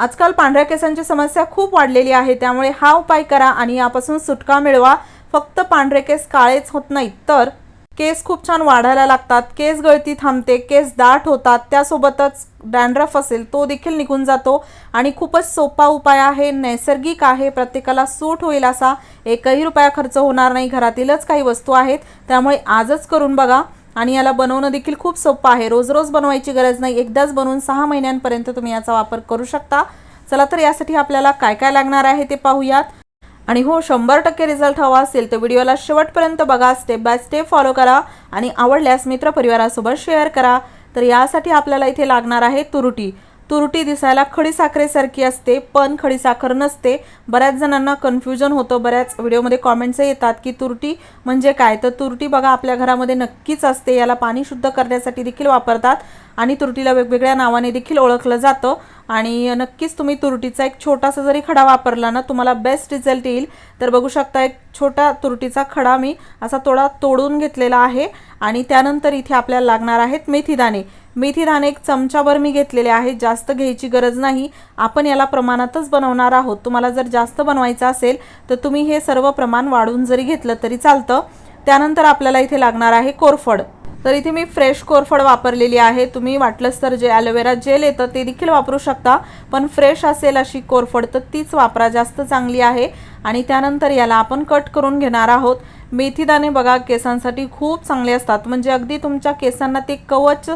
आजकाल पांढऱ्या केसांची समस्या खूप वाढलेली आहे त्यामुळे हा उपाय करा आणि यापासून सुटका मिळवा. फक्त पांढरे केस काळेच होत नाहीत तर? केस खूप छान वाढायला लागतात केस गळती थांबते केस दाट होतात त्यासोबतच डॅन्ड्रफ असेल तो देखील निघून जातो आणि खूपच सोपा उपाय आहे नैसर्गिक आहे प्रत्येकाला सूट होईल असा एकही रुपया खर्च होणार नाही घरातीलच काही वस्तू आहेत त्यामुळे आजच करून बघा. आणि याला बनवणं देखील खूप सोपं आहे. रोज रोज बनवायची गरज नाही. एकदाच बनवून सहा महिन्यांपर्यंत तुम्ही याचा वापर करू शकता. चला तर यासाठी आपल्याला काय काय लागणार आहे ते पाहूयात. आणि हो शंभर टक्के रिझल्ट हवा असेल तर व्हिडिओला शेवटपर्यंत बघा. स्टेप बाय स्टेप फॉलो करा आणि आवडल्यास मित्रपरिवारासोबत शेअर करा. तर यासाठी आपल्याला इथे लागणार आहे तुरुटी. तुरटी दिसायला खडी साखरेसारखी असते पण खडी साखर नसते. बऱ्याच जणांना कन्फ्युजन होतं. बऱ्याच व्हिडिओमध्ये कॉमेंट्स येतात की तुरटी म्हणजे काय? तर तुरटी बघा आपल्या घरामध्ये नक्कीच असते. याला पाणी शुद्ध करण्यासाठी देखील वापरतात आणि तुरटीला वेगवेगळ्या नावाने देखील ओळखलं जातं. आणि नक्कीच तुम्ही तुरटीचा एक छोटासा जरी खडा वापरला ना तुम्हाला बेस्ट रिझल्ट येईल. तर बघू शकता एक छोटा तुरटीचा खडा मी असा थोडा तोडून घेतलेला आहे. आणि त्यानंतर इथे आपल्याला लागणार आहेत मेथीदाणे. मेथीदाणे एक चमचाभर मी घेतलेले आहेत. जास्त घ्यायची गरज नाही. आपण याला प्रमाणातच बनवणार आहोत. तुम्हाला जर जास्त बनवायचं असेल तर तुम्ही हे सर्व प्रमाण वाढवून जरी घेतलं तरी चालतं. त्यानंतर आपल्याला इथे लागणार आहे कोरफड. तर इथे मी फ्रेश कोरफड वापरलेली आहे. तुम्ही वाटलंच तर जे ॲलोवेरा जेल येतं ते देखील वापरू शकता पण फ्रेश असेल अशी कोरफड तर तीच वापरा. जास्त चांगली आहे. आणि त्यानंतर याला आपण कट करून घेणार आहोत. मेथीदाणे बघा केसांसाठी खूप चांगले असतात. म्हणजे अगदी तुमच्या केसांना ते कवच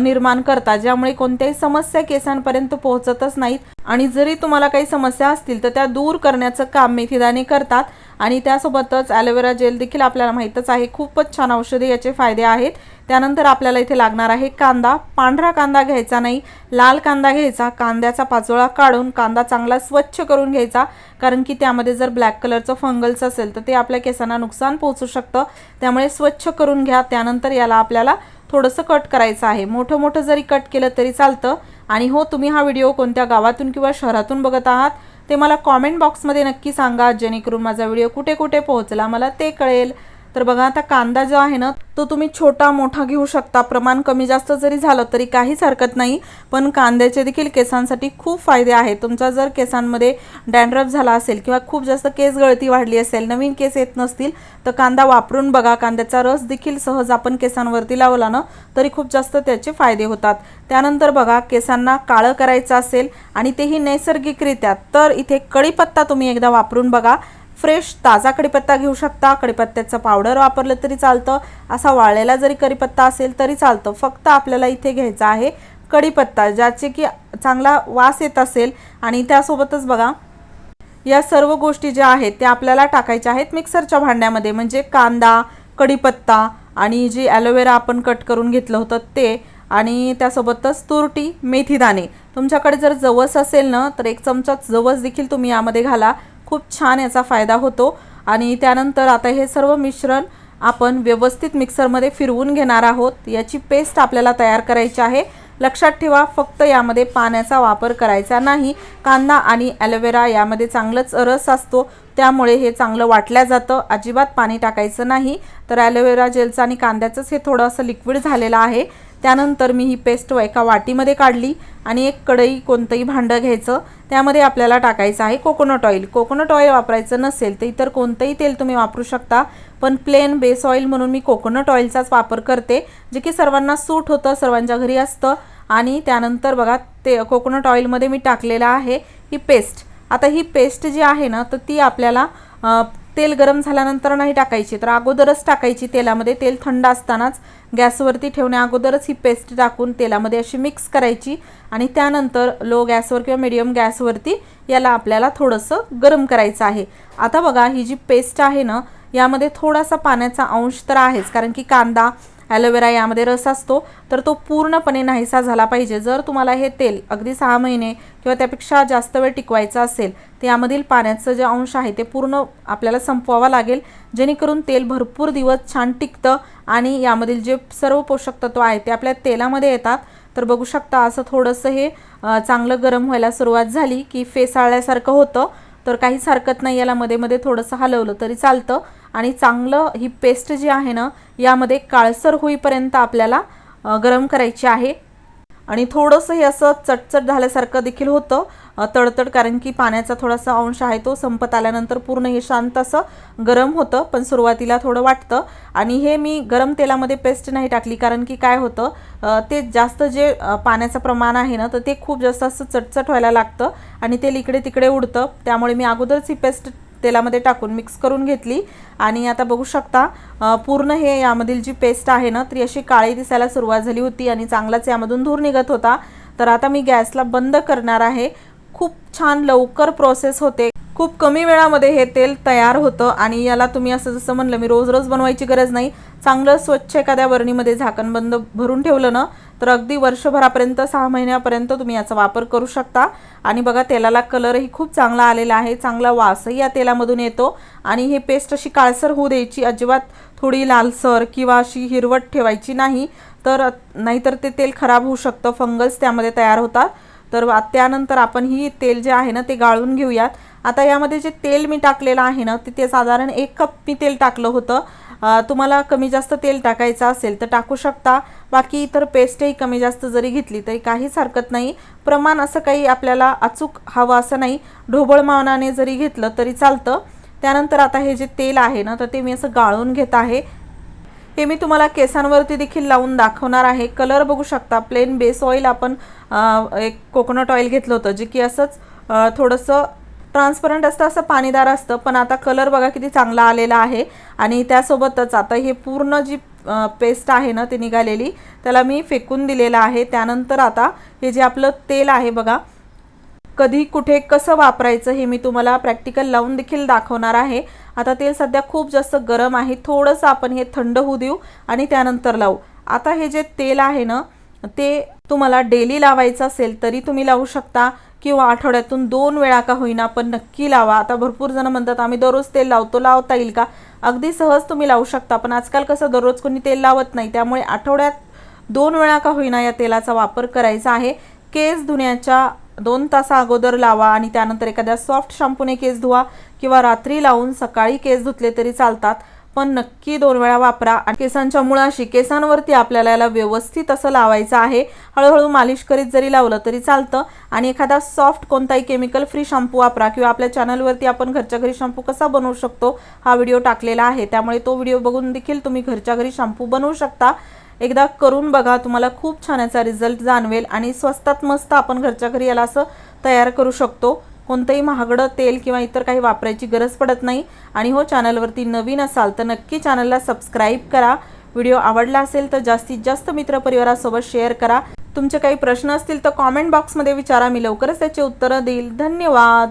निर्माण करतात ज्यामुळे कोणत्याही समस्या केसांपर्यंत पोहोचतच नाहीत. आणि जरी तुम्हाला काही समस्या असतील तर त्या दूर करण्याचं काम मेथीदाणे करतात. आणि त्यासोबतच ॲलोवेरा जेल देखील आपल्याला माहीतच आहे. खूपच छान औषधे याचे फायदे आहेत. त्यानंतर आपल्याला इथे लागणार आहे कांदा. पांढरा कांदा घ्यायचा नाही. लाल कांदा घ्यायचा. कांद्याचा पाचोळा काढून कांदा चांगला स्वच्छ करून घ्यायचा. कारण की त्यामध्ये जर ब्लॅक कलरचं फंगल्स असेल तर ते आपल्या केसांना नुकसान पोहोचू शकतं. त्यामुळे स्वच्छ करून घ्या. त्यानंतर याला आपल्याला थोडंसं कट करायचं आहे. मोठं मोठं जरी कट केलं तरी चालतं. आणि हो तुम्ही हा व्हिडिओ कोणत्या गावातून किंवा शहरातून बघत आहात? ते मला कॉमेंट बॉक्समध्ये नक्की सांगा जेणेकरून माझा व्हिडिओ कुठे कुठे पोहोचला मला ते कळेल. तर बघा आता कांदा जो आहे ना तो तुम्ही छोटा मोठा घेऊ शकता. प्रमाण कमी जास्त जरी झालं तरी काहीच हरकत नाही. पण कांद्याचे देखील केसांसाठी खूप फायदे आहेत. तुमचा जर केसांमध्ये डॅन्ड्रफ झाला असेल किंवा खूप जास्त केस गळती वाढली असेल नवीन केस येत नसतील तर कांदा वापरून बघा. कांद्याचा रस देखील सहज आपण केसांवरती लावला ना तरी खूप जास्त त्याचे फायदे होतात. त्यानंतर बघा केसांना काळं करायचं असेल आणि तेही नैसर्गिकरित्या तर इथे कढीपत्ता तुम्ही एकदा वापरून बघा. फ्रेश ताजा कढीपत्ता घेऊ शकता. कढीपत्त्याचं पावडर वापरलं तरी चालतं. असा वाळलेला जरी कढीपत्ता असेल तरी चालतं. फक्त आपल्याला इथे घ्यायचा आहे कढीपत्ता ज्याचे की चांगला वास येत असेल. आणि त्यासोबतच बघा या सर्व गोष्टी ज्या आहेत त्या आपल्याला टाकायच्या आहेत मिक्सरच्या भांड्यामध्ये. म्हणजे कांदा कढीपत्ता आणि जी ॲलोवेरा आपण कट करून घेतलं होतं ते. आणि त्यासोबतच तुरटी मेथीदाणे. तुमच्याकडे जर जवस असेल ना तर एक चमचा जवस देखील तुम्ही यामध्ये घाला. खूप छान याचा फायदा होतो. आणि त्यानंतर आता हे सर्व मिश्रण आपण व्यवस्थित मिक्सरमध्ये फिरवून घेणार आहोत. याची पेस्ट आपल्याला तयार करायची आहे. लक्षात ठेवा फक्त यामध्ये पाण्याचा वापर करायचा नाही. कांदा आणि ॲलोवेरा यामध्ये चांगलंच रस असतो. त्यामुळे हे चांगलं वाटल्या जातं. अजिबात पाणी टाकायचं नाही. तर ॲलोवेरा जेलचं आणि कांद्याचंच हे थोडं असं लिक्विड झालेलं आहे. त्यानंतर मी ही पेस्ट एका वाटीमध्ये काढली आणि एक कढई कोणतंही भांडं घ्यायचं. त्यामध्ये आपल्याला टाकायचं आहे कोकोनट ऑइल कोकोनट ऑइल वापरायचं नसेल तर इतर कोणतंही तेल तुम्ही वापरू शकता. पण प्लेन बेस ऑइल म्हणून मी कोकोनट ऑइलचाच वापर करते जे की सर्वांना सूट होतं सर्वांच्या घरी असतं. आणि त्यानंतर बघा ते कोकोनट ऑइलमध्ये मी टाकलेलं आहे ही पेस्ट आता ही पेस्ट जी आहे ना तर ती आपल्याला तेल गरम झाल्यानंतर नाही टाकायची तर अगोदरच टाकायची तेलामध्ये. तेल थंड असतानाच गॅसवरती ठेवण्या अगोदरच ही पेस्ट टाकून तेलामध्ये अशी मिक्स करायची आणि त्यानंतर लो गॅसवर किंवा मिडियम गॅसवरती याला आपल्याला थोडंसं गरम करायचं आहे. आता बघा ही जी पेस्ट आहे ना यामध्ये थोडासा पाण्याचा अंश तर आहेच कारण की कांदा ॲलोवेरा यामध्ये रस असतो तर तो पूर्णपणे नाहीसा झाला पाहिजे. जर तुम्हाला हे तेल अगदी सहा महिने किंवा त्यापेक्षा जास्त वेळ टिकवायचं असेल तर यामधील पाण्याचं जे अंश आहे ते पूर्ण आपल्याला संपवावं लागेल. जेणेकरून तेल भरपूर दिवस छान टिकतं आणि यामधील जे सर्व पोषक तत्व आहे ते आपल्या तेलामध्ये येतात. तर बघू शकता असं थोडंसं हे चांगलं गरम व्हायला सुरुवात झाली की फेसाळल्यासारखं होतं. तर काहीच हरकत नाही याला मध्ये मध्ये थोडंसं हलवलं तरी चालतं. आणि चांगलं ही पेस्ट जी आहे ना यामध्ये काळसर होईपर्यंत आपल्याला गरम करायची आहे. आणि थोडंसं हे असं चटचट झाल्यासारखं देखील होतं. तडतड कारण की पाण्याचा थोडासा अंश आहे तो संपत आल्यानंतर पूर्ण हे शांत असं गरम होतं पण सुरुवातीला थोडं वाटतं. आणि हे मी गरम तेलामध्ये पेस्ट नाही टाकली कारण की काय होतं ते जास्त जे पाण्याचं प्रमाण आहे ना तर ते खूप जास्त असं चटचट व्हायला लागतं आणि तेल इकडे तिकडे उडतं. त्यामुळे मी अगोदरच ही पेस्ट तेलामध्ये टाकून मिक्स करून घेतली. आणि आता बघू शकता पूर्ण हे यामधील जी पेस्ट आहे ना ती अशी काळी दिसायला सुरुवात झाली होती आणि चांगलाच यामधून धूर निघत होता. तर आता मी गॅसला बंद करणार आहे. खूप छान लवकर प्रोसेस होते. खूप कमी वेळामध्ये हे तेल तयार होतं आणि याला तुम्ही असं जसं म्हणलं मी रोज रोज बनवायची गरज नाही. चांगलं स्वच्छ एखाद्या बरणीमध्ये झाकण बंद भरून ठेवलं ना तर अगदी वर्षभरापर्यंत सहा महिन्यापर्यंत तुम्ही याचा वापर करू शकता. आणि बघा तेलाला कलरही खूप चांगला आलेला आहे. चांगला वासही या तेलामधून येतो. आणि हे पेस्ट अशी काळसर होऊ द्यायची. अजिबात थोडी लालसर किंवा अशी हिरवट ठेवायची नाही. तर नाहीतर ते तेल खराब होऊ शकतं. फंगल्स त्यामध्ये तयार होतात. तर त्यानंतर आपण ही तेल जे आहे ना ते गाळून घेऊयात. आता यामध्ये जे तेल मी टाकलेलं आहे ना तिथे साधारण एक कप मी तेल टाकलं होतं. तुम्हाला कमी जास्त तेल टाकायचं असेल तर टाकू शकता. बाकी इतर पेस्टही कमी जास्त जरी घेतली तरी काहीच हरकत नाही. प्रमाण असं काही आपल्याला अचूक हवं असं नाही. ढोबळमानाने जरी घेतलं तरी चालतं. त्यानंतर आता हे जे तेल आहे ना तर ते मी असं गाळून घेत आहे. हे मी तुम्हाला केसांवरती देखील लावून दाखवणार आहे. कलर बघू शकता. प्लेन बेस ऑइल आपण एक कोकोनट ऑइल घेतलं होतं जे की असंच थोडंसं ट्रान्सपरंट असतं असं पाणीदार असतं पण आता कलर बघा किती चांगला आलेला आहे. आणि त्यासोबतच आता हे पूर्ण जी पेस्ट आहे ना ती निघालेली त्याला मी फेकून दिलेलं आहे. त्यानंतर आता हे जे आपलं तेल आहे बघा कधी कुठे कसं वापरायचं हे मी तुम्हाला प्रॅक्टिकल लावून देखील दाखवणार आहे. आता तेल सध्या खूप जास्त गरम आहे. थोडंसं आपण हे थंड होऊ देऊ आणि त्यानंतर लावू. आता हे जे तेल आहे ना ते तुम्हाला डेली लावायचं असेल तरी तुम्ही लावू शकता किंवा आठवड्यातून दोन वेळा का होईना पण नक्की लावा. आता भरपूर जण म्हणतात आम्ही दररोज तेल लावतो लावता येईल का? अगदी सहज तुम्ही लावू शकता पण आजकाल कसं दररोज कोणी तेल लावत नाही त्यामुळे आठवड्यात दोन वेळा का होईना या तेलाचा वापर करायचा आहे. केस धुण्याच्या दोन तासा अगोदर लावा आणि त्यानंतर एखाद्या सॉफ्ट शॅम्पूने केस धुवा किंवा रात्री लावून सकाळी केस धुतले तरी चालतात. पण नक्की दोन वेळा वापरा आणि केसांच्या मुळाशी केसांवरती आपल्याला याला व्यवस्थित असं लावायचं आहे. हळूहळू मालिश करीत जरी लावलं तरी चालतं. आणि एखादा सॉफ्ट कोणताही केमिकल फ्री शॅम्पू वापरा किंवा आपल्या चॅनलवरती आपण घरच्या घरी शॅम्पू कसा बनवू शकतो हा व्हिडिओ टाकलेला आहे. त्यामुळे तो व्हिडिओ बघून देखील तुम्ही घरच्या घरी शॅम्पू बनवू शकता. एकदा करून बघा तुम्हाला खूप छान याचा रिझल्ट जाणवेल आणि स्वस्तात मस्त आपण घरच्या घरी याला असं तयार करू शकतो. कोणतंही महागडं तेल किंवा इतर काही वापरायची गरज पडत नाही. आणि हो चॅनलवरती नवीन असाल तर नक्की चॅनलला सबस्क्राईब करा. व्हिडिओ आवडला असेल तर जास्तीत जास्त मित्रपरिवारासोबत शेअर करा. तुमचे काही प्रश्न असतील तर कॉमेंट बॉक्समध्ये विचारा. मी लवकरच त्याचे उत्तरं देईल. धन्यवाद!